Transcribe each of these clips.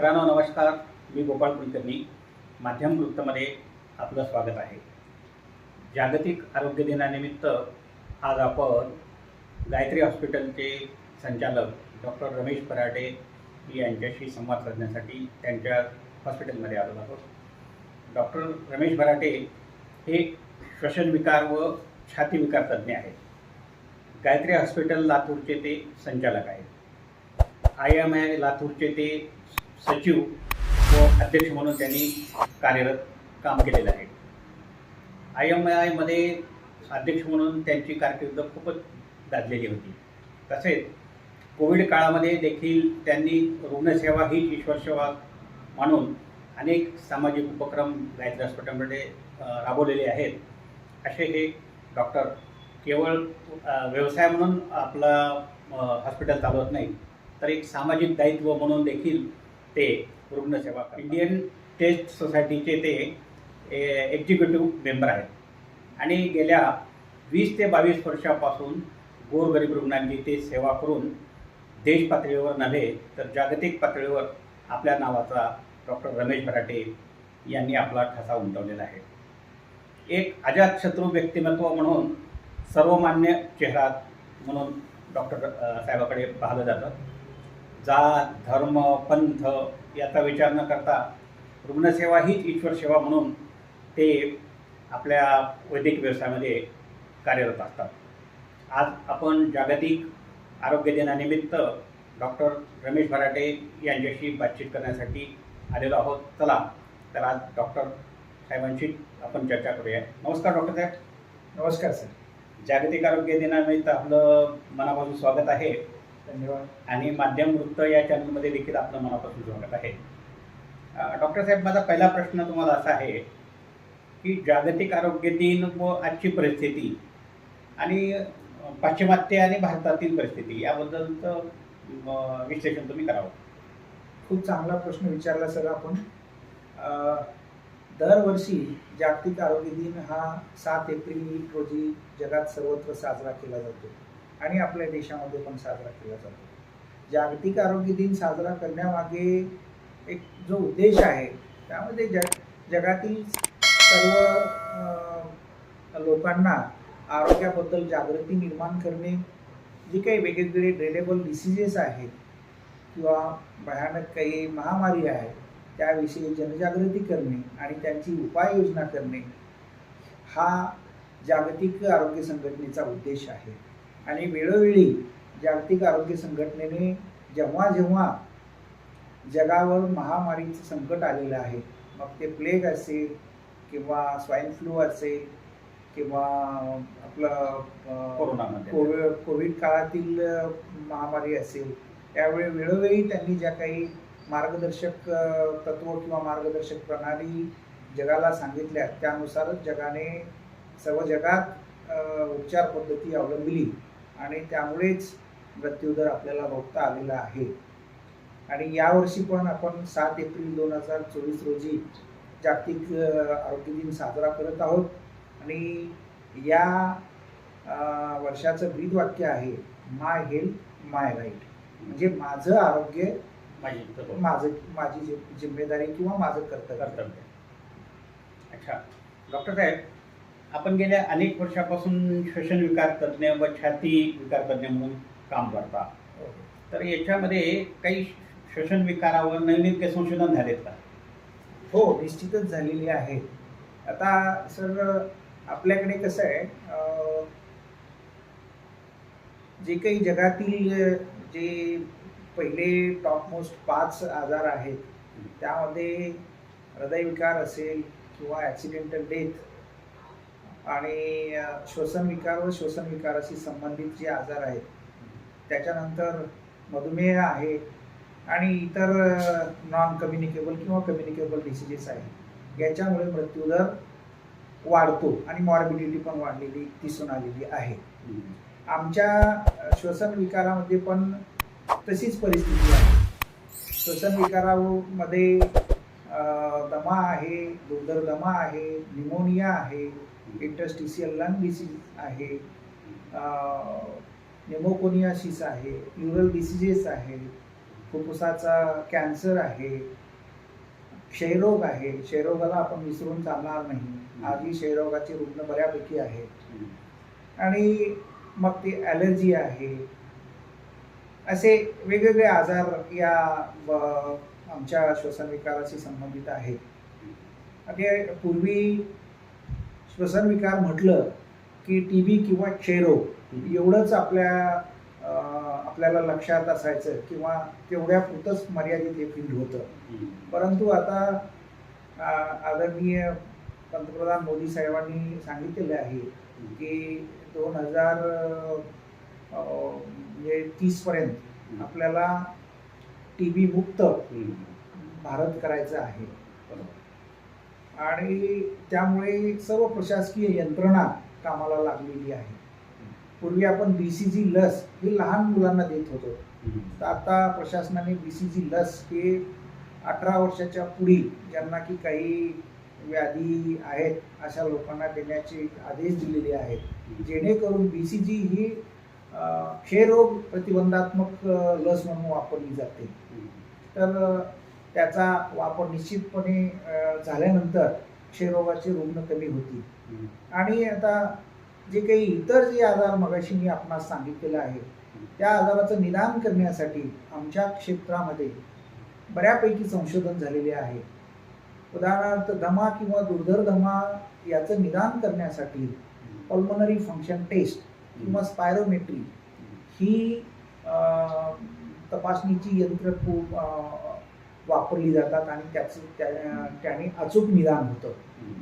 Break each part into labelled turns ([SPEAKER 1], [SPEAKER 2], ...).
[SPEAKER 1] मित्रांनो नमस्कार. मी गोपाळ कुलकर्णी. माध्यम वृत्तमध्ये आपलं स्वागत आहे. जागतिक आरोग्य दिनानिमित्त आज आपण गायत्री हॉस्पिटलचे संचालक डॉक्टर रमेश पराटे यांच्याशी संवाद साधण्यासाठी त्यांच्या हॉस्पिटलमध्ये आलो आहोत. डॉक्टर रमेश भराटे हे श्वसन विकार व छातीविकार तज्ज्ञ आहेत. गायत्री हॉस्पिटल लातूरचे ते संचालक आहेत. आय एम आय लातूरचे ते सचिव व अध्यक्ष म्हणून त्यांनी कार्यरत काम केलेलं आहे. आय एम आयमध्ये अध्यक्ष म्हणून त्यांची कारकिर्द खूपच गाजलेली होती. तसेच कोविड काळामध्ये देखील त्यांनी रुग्णसेवा ही ईश्वरसेवा म्हणून अनेक सामाजिक उपक्रम गायत्री हॉस्पिटलमध्ये राबवलेले आहेत. असे हे डॉक्टर केवळ व्यवसाय म्हणून आपला हॉस्पिटल चालवत नाही तर एक सामाजिक दायित्व म्हणून देखील ते रुग्णसेवा इंडियन टेस्ट सोसायटीचे ते एक्झिक्युटिव्ह मेंबर आहेत. आणि गेल्या वीस ते बावीस वर्षापासून गोरगरीब रुग्णांची ते सेवा करून देश पातळीवर नव्हे तर जागतिक पातळीवर आपल्या नावाचा डॉक्टर रमेश भराटे यांनी आपला ठसा उमटवलेला आहे. एक अजातशत्रू व्यक्तिमत्व म्हणून सर्वमान्य चेहरा म्हणून डॉक्टर साहेबाकडे पाहिलं जातं. जात धर्म पंथ याचा विचार न करता रुग्णसेवा हीच ईश्वर सेवा म्हणून ते आपल्या वैद्यकीय व्यवसायामध्ये कार्यरत असतात. आज आपण जागतिक आरोग्य दिनानिमित्त डॉक्टर रमेश भराटे यांच्याशी बातचीत करण्यासाठी आलेलो आहोत. चला तर आज डॉक्टर साहेबांशी आपण चर्चा करूया. नमस्कार डॉक्टर साहेब.
[SPEAKER 2] नमस्कार सर.
[SPEAKER 1] जागतिक आरोग्य दिनानिमित्त आपलं मनापासून स्वागत आहे.
[SPEAKER 2] धन्यवाद.
[SPEAKER 1] आणि माध्यम वृत्त या चॅनलमध्ये देखील आपलं मनापासून स्वागत आहे. डॉक्टर साहेब माझा पहिला प्रश्न तुम्हाला असा आहे की जागतिक आरोग्य दिन व आजची परिस्थिती आणि पाश्चिमात्य आणि भारतातील परिस्थिती याबद्दलचं विश्लेषण तुम्ही करावं.
[SPEAKER 2] खूप चांगला प्रश्न विचारला सर आपण. दरवर्षी जागतिक आरोग्य दिन हा सात एप्रिल रोजी जगात सर्वत्र साजरा केला जातो. आणि आपल्या देशामध्ये पण साजरा केला जातो. जागतिक आरोग्य दिन साजरा करण्यामागे एक जो उद्देश आहे त्यामध्ये जग जगातील सर्व लोकांना आरोग्याबद्दल जागृती निर्माण करणे जे काही वेगवेगळे ड्रेनेबल डिसिजेस आहेत किंवा भयानक काही महामारी आहे त्याविषयी जनजागृती करणे आणि त्यांची उपाययोजना करणे हा जागतिक आरोग्य संघटनेचा उद्देश आहे. आणि वेळोवेळी जागतिक आरोग्य संघटनेने जेव्हा जेव्हा जगावर महामारीचं संकट आलेलं आहे मग ते प्लेग असेल किंवा स्वाईन फ्लू असेल किंवा आपलं. कोविड कोविड काळातील महामारी असेल त्यावेळी वेळोवेळी त्यांनी ज्या काही मार्गदर्शक तत्व किंवा मार्गदर्शक प्रणाली जगाला सांगितल्या त्यानुसारच जगाने सर्व जगात उपचार पद्धती अवलंबली आणि त्यामुळेच मृत्यूदर आपल्याला रोखता आलेला आहे. आणि यावर्षी पण आपण सात एप्रिल दोन हजार चोवीस रोजी जागतिक आरोग्य दिन साजरा करत आहोत. आणि या वर्षाचं ब्रीद वाक्य आहे माय हेल्थ माय राईट म्हणजे माझं आरोग्य
[SPEAKER 1] माझी
[SPEAKER 2] माझं माझी जि- जिम्मेदारी किंवा माझं कर्तव्य.
[SPEAKER 1] कर्तव्य. अच्छा. डॉक्टर साहेब आपण गेल्या अनेक वर्षापासून श्वसन विकार तज्ज्ञ व छाती विकार तज्ज्ञ म्हणून काम करता. तर याच्यामध्ये काही श्वसन विकारावर नवीन काही संशोधन झालेत का?
[SPEAKER 2] हो निश्चितच झालेली आहे. आता सर आपल्याकडे कसं आहे जे काही जगातील जे पहिले टॉप मोस्ट पाच आजार आहेत त्यामध्ये हृदयविकार असेल किंवा ॲक्सिडेंटल डेथ आणि श्वसन विकार व श्वसन विकाराशी संबंधित जे आजार आहेत त्याच्यानंतर मधुमेह आहे आणि इतर नॉन कम्युनिकेबल किंवा कम्युनिकेबल डिसिजेस आहेत. याच्यामुळे मृत्यूदर वाढतो आणि मॉर्बिडिटी पण वाढलेली दिसून आलेली आहे. आमच्या श्वसन विकारामध्ये पण तशीच परिस्थिती आहे. श्वसन विकारामध्ये दमा आहे दुर्धर दमा आहे निमोनिया आहे इंटरस्टिशियल लंग डिसीज आहे नेमोकोनियासिस आहे प्युरल डिसिजेस आहे फुफ्फुसाचा कॅन्सर आहे क्षयरोग आहे. क्षयरोगाला आपण विसरून चालणार नाही. आजही क्षयरोगाचे रुग्ण बऱ्यापैकी आहेत. आणि मग ते ॲलर्जी आहे. असे वेगवेगळे आजार या आमच्या श्वसनविकाराशी संबंधित आहेत. पूर्वी श्वसनविकार म्हटलं की टी बी किंवा क्षयरोग एवढंच आपल्या आपल्याला लक्षात असायचं किंवा तेवढ्या पुरतंच मर्यादित हे फील्ड होतं. परंतु आता आदरणीय पंतप्रधान मोदी साहेबांनी सांगितलेले आहे की दोन हजार म्हणजे तीसपर्यंत आपल्याला टी बी मुक्त भारत करायचं आहे. आणि त्यामुळे सर्व प्रशासकीय यंत्रणा कामाला लागलेली आहे. पूर्वी आपण बी सी जी लस ही लहान मुलांना देत होतो. तर आता प्रशासनाने बी सी जी लस हे अठरा वर्षाच्या पुढील ज्यांना की काही व्याधी आहेत अशा लोकांना देण्याचे आदेश दिलेले आहेत. जेणेकरून बी सी जी ही क्षयरोग प्रतिबंधात्मक लस म्हणून वापरली जाते. तर त्याचा वापर निश्चितपणे झाल्यानंतर क्षयरोगाचे रुग्ण कमी होतील. आणि आता जे काही इतर जे आजार मगाशी मी आपणास सांगितलेलं आहे त्या आजाराचं निदान करण्यासाठी आमच्या क्षेत्रामध्ये बऱ्यापैकी संशोधन झालेले आहे. उदाहरणार्थ दमा किंवा दुर्धर दमा याचं निदान करण्यासाठी पल्मनरी फंक्शन टेस्ट किंवा स्पायरोमेट्री ही तपासणीची यंत्र खूप वापरली जातात आणि त्याचं त्या- त्याने अचूक निदान होतं.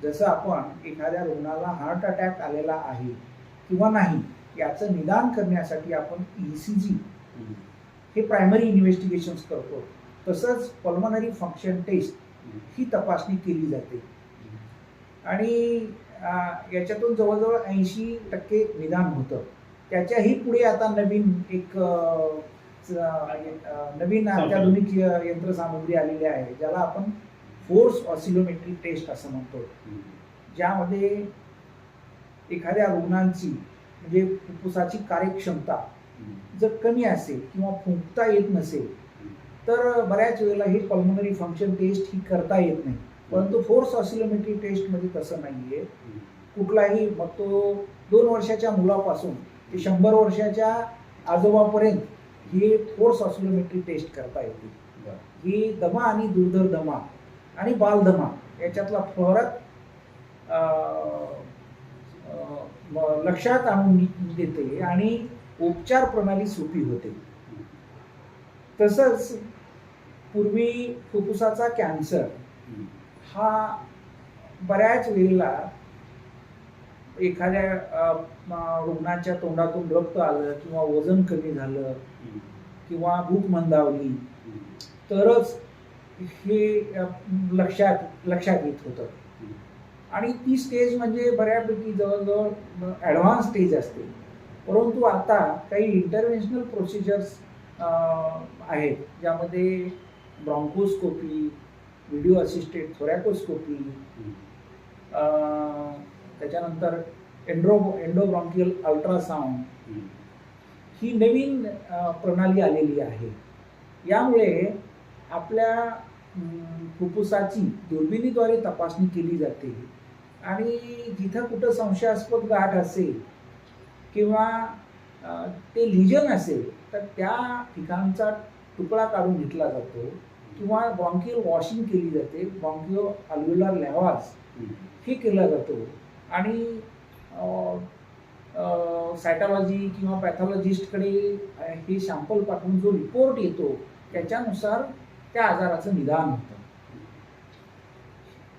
[SPEAKER 2] जसं आपण एखाद्या रुग्णाला हार्ट अटॅक आलेला आहे किंवा नाही याचं निदान करण्यासाठी आपण ई सी जी हे प्रायमरी इन्व्हेस्टिगेशन्स करतो. तसंच पल्मनरी फंक्शन टेस्ट ही तपासणी केली जाते. आणि याच्यातून जवळजवळ ऐंशी टक्के निदान होतं. त्याच्याही पुढे आता नवीन एक नवीन अत्याधुनिक यंत्रसामुग्री आलेली आहे ज्याला आपण फोर्स ऑसिलोमेट्री टेस्ट असं म्हणतो. ज्यामध्ये एखाद्या रुग्णांची म्हणजे फुफ्फुसाची कार्यक्षमता जर कमी असेल किंवा फुंकता येत नसेल तर बऱ्याच वेळेला ही पल्मनरी फंक्शन टेस्ट ही करता येत नाही. परंतु फोर्स ऑसिलोमेट्री टेस्टमध्ये तसं नाही आहे कुठलाही मग तो दोन वर्षाच्या मुलापासून ते शंभर वर्षाच्या आजोबापर्यंत ही फोर्स ऑसिलोमेट्री टेस्ट करता येते. ही दमा आणि दुर्धर दमा आणि बालदमा याच्यातला फरक लक्षात आणून देते आणि उपचार प्रणाली सोपी होते. तसंच पूर्वी फुफ्फुसाचा कॅन्सर हा बऱ्याच वेळेला एखाद्या रुग्णाच्या तोंडातून रक्त आलं किंवा वजन कमी झालं किंवा भूक मंदावली तरच हे लक्षात लक्षात येत होतं. आणि ती स्टेज म्हणजे बऱ्यापैकी जवळजवळ ॲडव्हान्स स्टेज असते. परंतु आता काही इंटरव्हेन्शनल प्रोसिजर्स आहेत. ज्यामध्ये ब्रॉन्कोस्कोपी व्हिडिओ असिस्टेड थोरॅकोस्कोपी त्याच्यानंतर एन्ड्रो एन्डोब्रॉन्कियल अल्ट्रासाऊंड ही नवीन प्रणाली आलेली आहे. यामुळे आपल्या फुप्फुसाची फुफ्फुसाची दुर्बिणीद्वारे तपासणी केली जाते. आणि जिथं कुठं संशयास्पद गाठ असेल किंवा ते लिजन असेल तर त्या ठिकाणचा तुकडा काढून घेतला जातो. किंवा ब्रॉन्कियल वॉशिंग केली जाते. ब्रॉन्किओ अल्व्युलर लॅवास हे केला जातो. आणि सायटॉलॉजी किंवा पॅथॉलॉजिस्टकडे हे सॅम्पल पाठवून जो रिपोर्ट येतो त्याच्यानुसार त्या आजाराचं निदान होतं.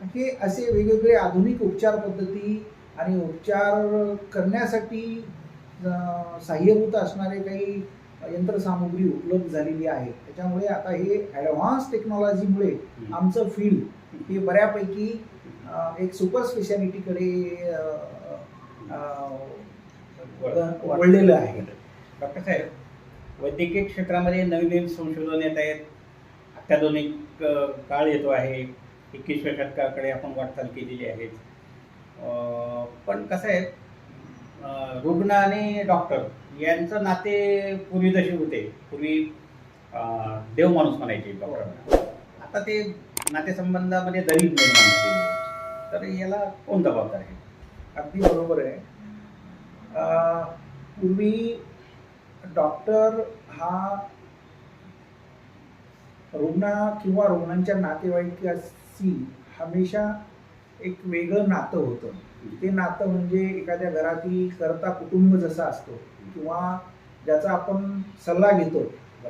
[SPEAKER 2] हे असे वेगवेगळे आधुनिक उपचार पद्धती आणि उपचार करण्यासाठी सहाय्यभूत असणारे काही यंत्रसामुग्री उपलब्ध झालेली आहे त्याच्यामुळे आता हे ॲडव्हान्स टेक्नॉलॉजीमुळे आमचं फील्ड हे बऱ्यापैकी एक सुपर स्पेशालिटीकडे वळलेलं आहे.
[SPEAKER 1] डॉक्टर साहेब वैद्यकीय क्षेत्रामध्ये नवीन नवीन संशोधन येत आहेत. अत्याधुनिक काळ येतो आहे. एकवीसव्या शतकाकडे आपण वाटचाल केलेली आहे. पण कसं आहे रुग्ण आणि डॉक्टर यांचं नाते पूर्वी जसे होते. पूर्वी देव माणूस म्हणायचे डॉक्टरांना. आता ते नातेसंबंधामध्ये दरी निर्माण. तर याला कोण जबाबदार आहे?
[SPEAKER 2] अगदी बरोबर आहे. पूर्वी डॉक्टर हा रुग्ण किंवा रुग्णांच्या नातेवाईकाशी हमेशा एक वेगळं नातं होतं. ते नातं म्हणजे एखाद्या घरातील करता कुटुंब जसा असतो किंवा ज्याचा आपण सल्ला घेतो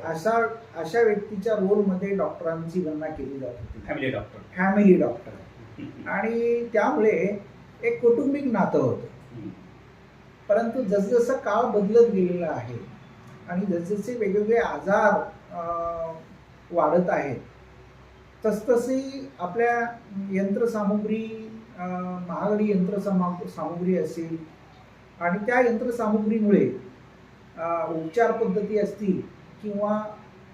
[SPEAKER 2] अशा अशा व्यक्तीच्या रोलमध्ये डॉक्टरांची गणना केली जात होती.
[SPEAKER 1] फॅमिली डॉक्टर
[SPEAKER 2] फॅमिली डॉक्टर आणि त्यामुळे एक कौटुंबिक नातं होतं. परंतु जसजसं काळ बदलत गेलेला आहे आणि जसजसे वेगवेगळे आजार वाढत आहेत तसतशी आपल्या यंत्रसामुग्री महागडी यंत्रसामा सामुग्री असेल आणि त्या यंत्रसामुग्रीमुळे उपचार पद्धती असतील किंवा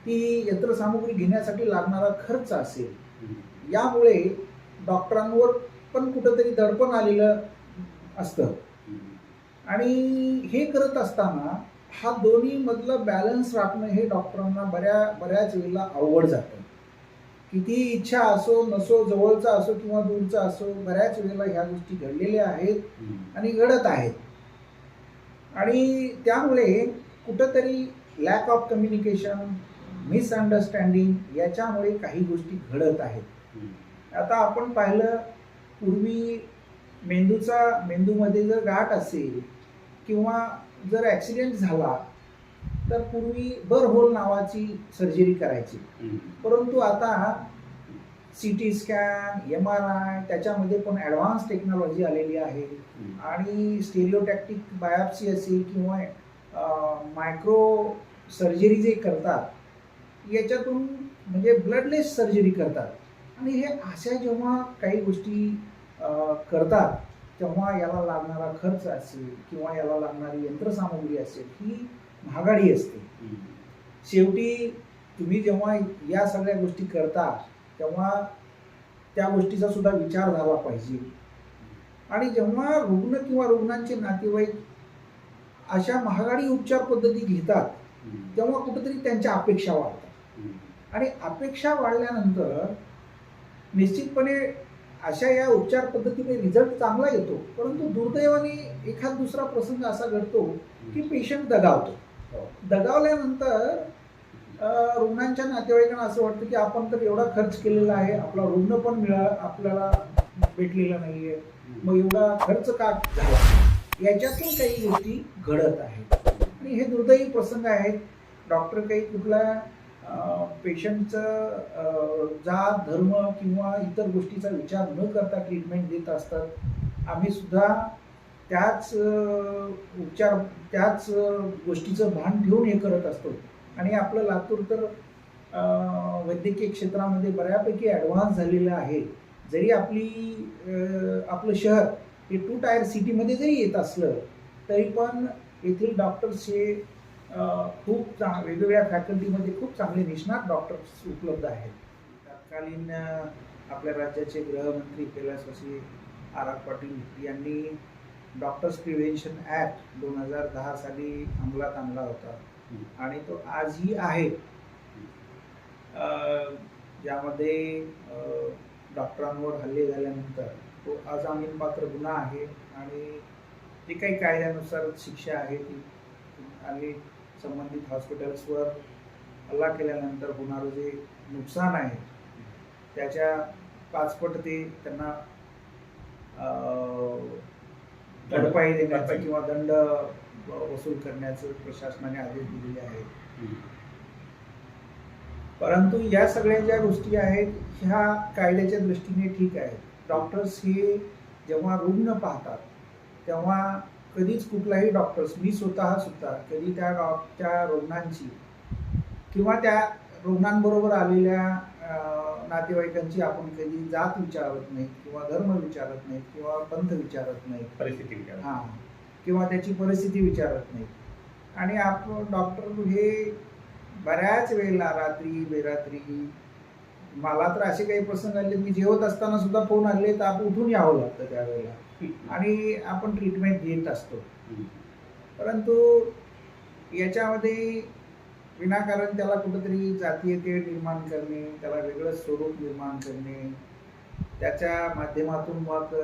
[SPEAKER 2] ती यंत्रसामुग्री घेण्यासाठी लागणारा खर्च असेल यामुळे डॉक्टरांवर पण कुठंतरी दडपण आलेलं असतं. आणि हे करत असताना हा दोन्ही मधलं बॅलन्स राखणं हे डॉक्टरांना बऱ्या बऱ्याच वेळेला अवघड जातं. किती इच्छा असो नसो जवळचा असो किंवा दूरचा असो बऱ्याच वेळेला ह्या गोष्टी घडलेल्या आहेत आणि घडत आहेत. आणि त्यामुळे कुठंतरी लॅक ऑफ कम्युनिकेशन मिसअंडरस्टँडिंग याच्यामुळे काही गोष्टी घडत आहेत. आता आपण पाहिलं पूर्वी मेंदूचा मेंदूमध्ये जर गाठ असेल किंवा जर ॲक्सिडेंट झाला तर पूर्वी बर होल नावाची सर्जरी करायची. परंतु आता C T scan M R I त्याच्यामध्ये पण ॲडव्हान्स टेक्नॉलॉजी आलेली आहे. आणि स्टेरिओटॅक्टिक बायोप्सी असेल किंवा मायक्रो सर्जरी जे करतात याच्यातून म्हणजे ब्लडलेस सर्जरी करतात. आणि हे अशा जेव्हा काही गोष्टी करतात तेव्हा याला लागणारा खर्च असेल किंवा याला लागणारी यंत्रसामुग्री असेल ही महागाडी असते. शेवटी तुम्ही जेव्हा या सगळ्या गोष्टी करता तेव्हा त्या गोष्टीचा सुद्धा विचार झाला पाहिजे. आणि जेव्हा रुग्ण किंवा रुग्णांचे नातेवाईक अशा महागाडी उपचार पद्धती घेतात तेव्हा कुठेतरी त्यांच्या अपेक्षा वाढतात. आणि अपेक्षा वाढल्यानंतर निश्चितपणे अशा या उपचार पद्धतीने रिझल्ट चांगला येतो. परंतु दुर्दैवाने एखाद दुसरा प्रसंग असा घडतो की पेशंट दगावतो.
[SPEAKER 1] हो.
[SPEAKER 2] दगावल्यानंतर रुग्णांच्या नातेवाईकांना असं वाटतं की आपण तर एवढा खर्च केलेला आहे आपला रुग्ण पण मिळा आपल्याला भेटलेला नाहीये. मग एवढा खर्च का झाला? याच्यातून काही गोष्टी घडत आहेत. आणि हे दुर्दैवी प्रसंग आहेत. डॉक्टर काही कुठल्या पेशंटचं जात धर्म किंवा इतर गोष्टीचा विचार न करता ट्रीटमेंट देत असतात. आम्ही सुद्धा त्याच उपचार त्याच गोष्टीचं भान ठेवून हे करत असतो. आणि आपलं लातूर तर वैद्यकीय क्षेत्रामध्ये बऱ्यापैकी ॲडव्हान्स झालेलं आहे. जरी आपली आपलं शहर हे टू टायर सिटीमध्ये जरी येत असलं तरी पण येथील डॉक्टर्स हे खूप चांग वेगवेगळ्या फॅकल्टीमध्ये खूप चांगले निष्णात डॉक्टर्स उपलब्ध आहेत. तत्कालीन आपल्या राज्याचे गृहमंत्री कैलासवासी आर आर पाटील यांनी डॉक्टर्स प्रिव्हेन्शन ॲक्ट दोन हजार दहा साली अंमलात आणला होता. आणि तो आजही आहे. ज्यामध्ये डॉक्टरांवर हल्ले झाल्यानंतर तो अजामीनपात्र गुन्हा आहे आणि जे काही कायद्यानुसार शिक्षा आहे ती. आणि संबंधित हॉस्पिटल्सवर हल्ला केल्यानंतर होणारं जे नुकसान आहे त्याच्या पाचपट ते त्यांना भरपाई देण्याचं. किंवा दंड वसूल करण्याचं प्रशासनाने आदेश दिलेले आहेत. परंतु या सगळ्या ज्या गोष्टी आहेत ह्या कायद्याच्या दृष्टीने ठीक आहेत. डॉक्टर्स हे जेव्हा रुग्ण पाहतात तेव्हा कधीच कुठलाही डॉक्टर्स मी स्वतः सुद्धा कधी त्या डॉ त्या रुग्णांची किंवा त्या रुग्णांबरोबर आलेल्या नातेवाईकांची आपण कधी जात विचारत नाही किंवा धर्म विचारत नाही किंवा पंथ विचारत नाही
[SPEAKER 1] परिस्थिती
[SPEAKER 2] हां. किंवा त्याची परिस्थिती विचारत नाही आणि आपण डॉक्टर हे बऱ्याच वेळेला रात्री बेरात्री मला तर असे काही प्रसंग आले मी जेवत असताना सुद्धा फोन आले तर आपण उठून यावं लागतं त्यावेळेला. आणि आपण ट्रीटमेंट घेत असतो. परंतु याच्यामध्ये विनाकारण त्याला कुठंतरी जातीय तेढ निर्माण करणे त्याला वेगळं स्वरूप निर्माण करणे त्याच्या माध्यमातून मग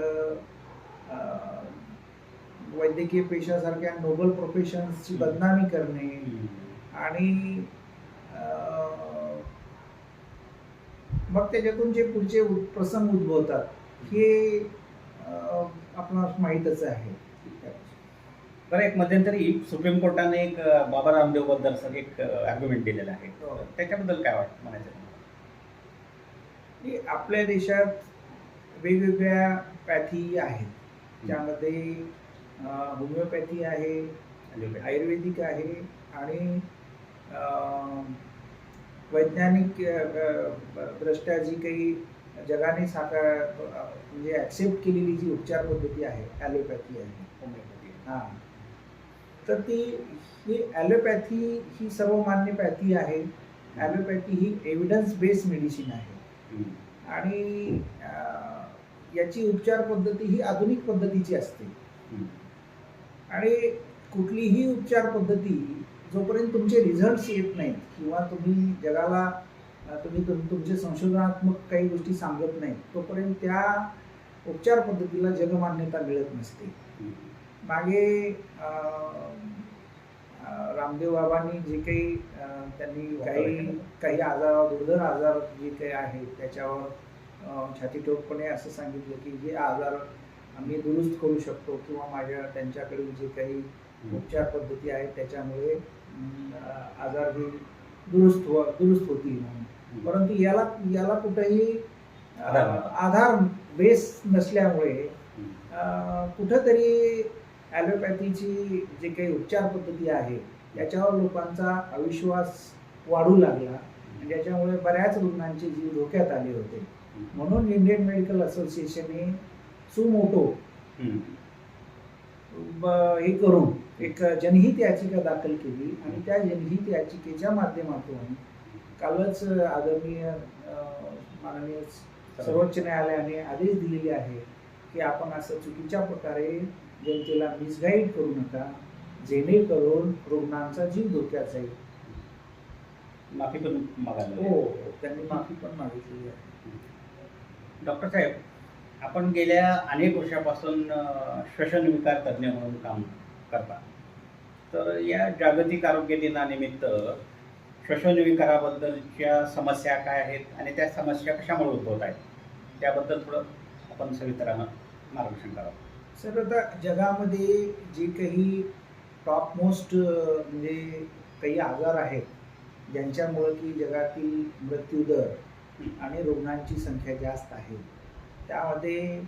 [SPEAKER 2] वैद्यकीय पेशासारख्या नोबल प्रोफेशन्सची बदनामी करणे आणि मग त्याच्यातून जे पुढचे प्रसंग उद्भवतात हे आपणास माहीतच आहे.
[SPEAKER 1] बरं एक मध्यंतरी सुप्रीम कोर्टाने एक बाबा रामदेवबद्दल सर एक आर्ग्युमेंट दिलेलं आहे.
[SPEAKER 2] हो.
[SPEAKER 1] त्याच्याबद्दल काय वाटतं म्हणायचं?
[SPEAKER 2] की आपल्या देशात वेगवेगळ्या पॅथी आहेत. त्यामध्ये अं, होमिओपॅथी आहे? आयुर्वेदिक आहे आणि वैज्ञानिक दृष्ट्या जी काही जगाने साकार म्हणजे ॲक्सेप्ट केलेली जी उपचार पद्धती आहे ॲलोपॅथी आहे
[SPEAKER 1] होमिओपॅथी.
[SPEAKER 2] हां तर ती ही ॲलोपॅथी ही सर्वमान्य पॅथी आहे ॲलोपॅथी ही एव्हिडन्स बेस्ड मेडिसिन आहे. आणि याची उपचार पद्धती ही आधुनिक पद्धतीची असते. आणि कुठलीही उपचार पद्धती जोपर्यंत तुमचे रिझल्ट्स येत नाहीत किंवा तुम्ही जगाला तुम्ही तुमचे संशोधनात्मक काही गोष्टी सांगत नाही तोपर्यंत त्या उपचार पद्धतीला जगमान्यता मिळत नसते. मागे रामदेव बाबांनी जे काही त्यांनी काही काही आजार दुर्धर आजार जे काही आहेत त्याच्यावर छाती ठोकपणे असं सांगितलं की जे आजार आम्ही दुरुस्त करू शकतो किंवा माझ्या त्यांच्याकडील जे काही उपचार पद्धती आहेत त्याच्यामुळे आजार हे दुरुस्त व दुरुस्त होतील. म्हणून परंतु याला याला कुठेही
[SPEAKER 1] आधार
[SPEAKER 2] बेस नसल्यामुळे कुठंतरी ॲलोपॅथीची जे काही उपचार पद्धती आहे याच्यावर लोकांचा अविश्वास वाढू लागला. आणि ज्याच्यामुळे बऱ्याच रुग्णांचे जीव धोक्यात आले होते. म्हणून इंडियन मेडिकल असोसिएशनने सुमोटो हे करून एक जनहित याचिका दाखल केली. आणि त्या जनहित याचिकेच्या माध्यमातून कालच आदरणीय माननीय सर्वोच्च न्यायालयाने आदेश दिलेले आहे की आपण असं चुकीच्या प्रकारे जनतेला मिसगाईड करू नका जेणेकरून रुग्णांचा जीव धोक्यात जाईल.
[SPEAKER 1] माफी पण मागायला
[SPEAKER 2] हो त्यांनी माफी पण मागितलेली आहे.
[SPEAKER 1] डॉक्टर साहेब आपण गेल्या अनेक वर्षापासून श्वसन विकार तज्ज्ञ म्हणून काम करता. तर या जागतिक आरोग्य दिनानिमित्त श्वसन विकाराबद्दलच्या समस्या काय आहेत आणि त्या समस्या कशामुळे उद्भवत आहेत? त्याबद्दल थोडं आपण सविस्तरानं मार्गदर्शन करावं.
[SPEAKER 2] सर आता जगामध्ये जे काही टॉप मोस्ट म्हणजे काही आजार आहेत ज्यांच्यामुळे की जगातील मृत्यूदर आणि रुग्णांची संख्या जास्त आहे त्यामध्ये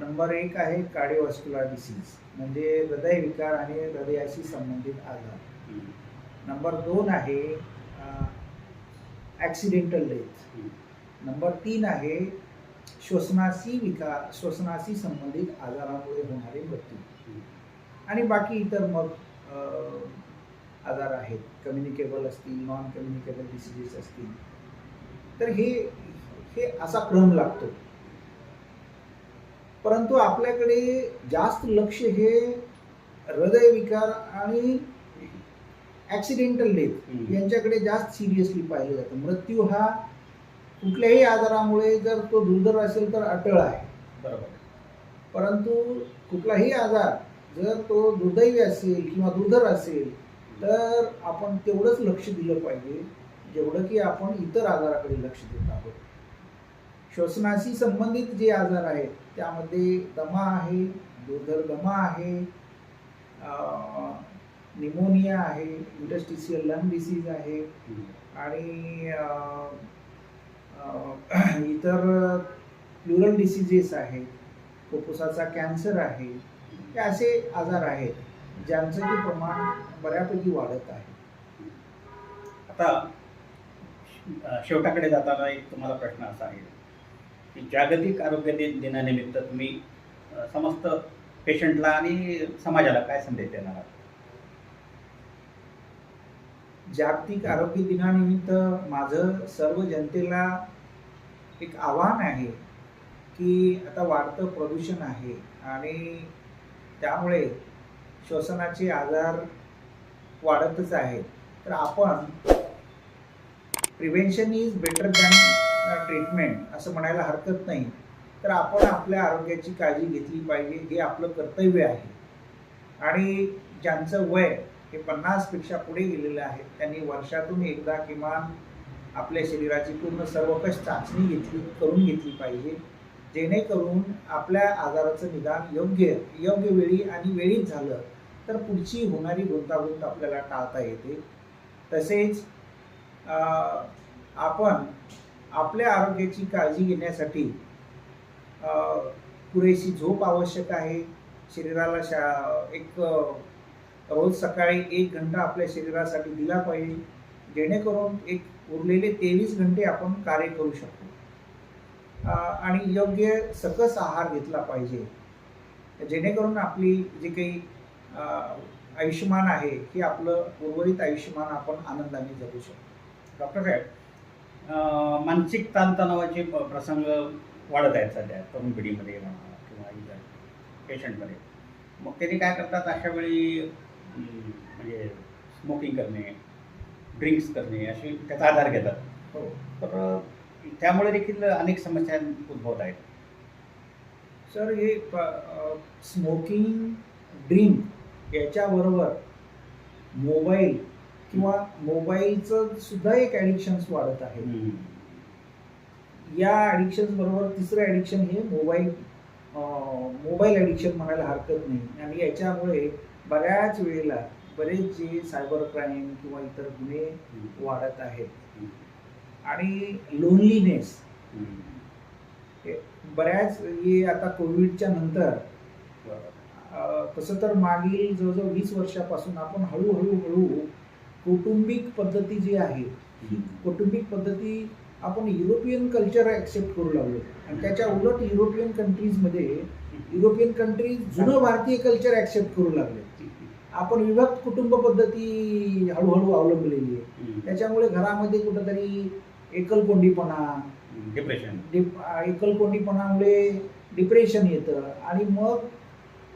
[SPEAKER 2] नंबर एक आहे कार्डिओव्हास्क्युलर डिसीज म्हणजे हृदयविकार आणि हृदयाशी संबंधित आजार. नंबर दोन आहे ॲक्सिडेंटल डेथ नंबर तीन आहे श्वसनाशी विकार श्वसनाशी संबंधित आजारामुळे होणारे मृत्यू. आणि बाकी इतर मग आजार आहेत. कम्युनिकेबल असतील नॉन कम्युनिकेबल डिसिजेस असतील. तर हे हे असा क्रम लागतो. परंतु आपल्याकडे जास्त लक्ष हे हृदयविकार आणि ॲक्सिडेंटल डेथ. यांच्याकडे जास्त सिरियसली पाहिलं जातं. मृत्यू हा कुठल्याही आजारामुळे जर तो दुर्धर असेल तर अटळ आहे.
[SPEAKER 1] बरोबर.
[SPEAKER 2] परंतु कुठलाही आजार जर तो दुर्दैवी असेल किंवा दुर्धर असेल तर आपण तेवढंच लक्ष दिलं पाहिजे जेवढं की आपण इतर आजाराकडे लक्ष देत आहोत. श्वसनाशी संबंधित जे आजार आहेत त्यामध्ये दमा आहे दुर्धर दमा आहे निमोनिया आहे इंटस्टिशियल लंग डिसीज आहे आणि इतर प्लुरल डिसिजेस आहेत फुफ्फुसाचा कॅन्सर आहे. हे असे आजार आहेत ज्यांचं ते प्रमाण बऱ्यापैकी वाढत आहे.
[SPEAKER 1] आता शेवटाकडे जाताना एक तुम्हाला प्रश्न असा आहे की जागतिक आरोग्य दिन दिनानिमित्त तुम्ही समस्त पेशंटला आणि समाजाला काय संदेश देणार आहात?
[SPEAKER 2] जागतिक आरोग्य दिनानिमित्त माझं सर्व जनतेला एक आव्हान आहे की आता वाढतं प्रदूषण आहे आणि त्यामुळे श्वसनाचे आजार वाढतच आहेत. तर आपण prevention is better than treatment असं म्हणायला हरकत नाही. तर आपण आपल्या आरोग्याची काळजी घेतली पाहिजे हे आपलं कर्तव्य आहे. आणि ज्यांचं वय हे पन्नासपेक्षा पुढे गेलेले आहेत. त्यांनी वर्षातून एकदा किमान आपल्या शरीराची पूर्ण सर्वकष चाचणी घेतली करून घेतली पाहिजे. जेणेकरून आपल्या आजाराचं निदान योग्य योग्य वेळी आणि वेळीच झालं तर पुढची होणारी गुंतागुंत आपल्याला टाळता येते. तसेच आपण आपल्या आरोग्याची काळजी घेण्यासाठी पुरेशी झोप आवश्यक आहे. शरीराला शा एक रोज सकाळी एक घंटा आपल्या शरीरासाठी दिला पाहिजे. जेणेकरून एक उरलेले तेवीस घंटे आपण कार्य करू शकतो. आणि योग्य सकस आहार घेतला पाहिजे. जेणेकरून आपली जी काही आयुष्यमान आहे हे आपलं उर्वरित आयुष्यमान आपण आनंदाने जगू शकतो.
[SPEAKER 1] डॉक्टर साहेब? मानसिक ताणतणावाचे प- प्रसंग वाढत आहेत सध्या तरुण पिढीमध्ये म्हणा किंवा पेशंटमध्ये. मग त्यांनी काय करतात? अशा वेळी म्हणजे स्मोकिंग करणे ड्रिंक्स करणे असे त्याचा आधार घेतात.
[SPEAKER 2] हो.
[SPEAKER 1] तर त्यामुळे देखील अनेक समस्या उद्भवत आहेत.
[SPEAKER 2] सर हे स्मोकिंग ड्रिंक याच्याबरोबर मोबाईल किंवा मोबाईलचं सुद्धा एक ॲडिक्शन्स वाढत आहे. या ॲडिक्शन्स बरोबर तिसरं ॲडिक्शन हे मोबाईल मोबाईल ॲडिक्शन म्हणायला हरकत नाही. आणि याच्यामुळे बऱ्याच वेळेला बरेच जे सायबर क्राईम किंवा इतर गुन्हे वाढत आहेत. आणि लोनलीनेस बऱ्याच हे आता कोविडच्या नंतर तसं तर मागील जवळजवळ वीस वर्षापासून आपण हळूहळू हळू कौटुंबिक पद्धती जी आहे कौटुंबिक पद्धती आपण युरोपियन कल्चर ऍक्सेप्ट करू लागलो. आणि त्याच्या उलट युरोपियन कंट्रीजमध्ये युरोपियन कंट्रीज जुनं भारतीय कल्चर ऍक्सेप्ट करू लागले. आपण विभक्त कुटुंब पद्धती हळूहळू अवलंबलेली आहे. त्याच्यामुळे घरामध्ये कुठंतरी एकलकोंडीपणा
[SPEAKER 1] डिप्रेशन
[SPEAKER 2] डिप एकलकोंडीपणामुळे डिप्रेशन येतं. आणि मग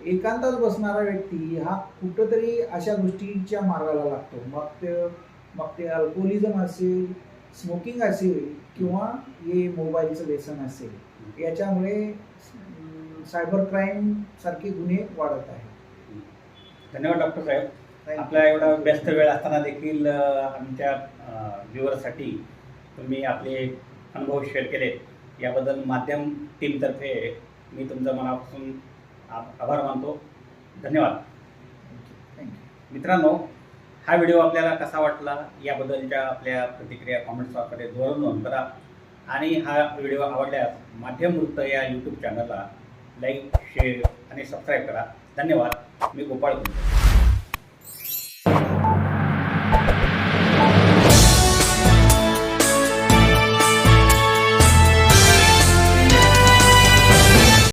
[SPEAKER 2] एकांतात बसणारा व्यक्ती हा कुठंतरी अशा गोष्टीच्या मार्गाला लागतो. मग ते मग ते अल्कोहोलिझम असेल स्मोकिंग असेल किंवा हे मोबाईलचं व्यसन असेल याच्यामुळे सायबर क्राईम सारखे गुन्हे वाढत आहेत.
[SPEAKER 1] धन्यवाद डॉक्टर साहेब. आपला एवढा व्यस्त वेळ असताना देखील आमच्या व्ह्युअरसाठी तुम्ही आपले अनुभव शेअर केले. याबद्दल माध्यम टीमतर्फे मी तुमचं मनापासून आभार मानतो. धन्यवाद. मित्रांनो हा व्हिडिओ आपल्याला कसा वाटला याबद्दलच्या आपल्या प्रतिक्रिया कॉमेंट्स बॉक्समध्ये जरूर नोंद करा आणि हा व्हिडिओ आवडल्यास माध्यम वृत्त या यूट्यूब चॅनलला लाईक शेअर आणि सबस्क्राईब करा. धन्यवाद. मी गोपाळ कुंटे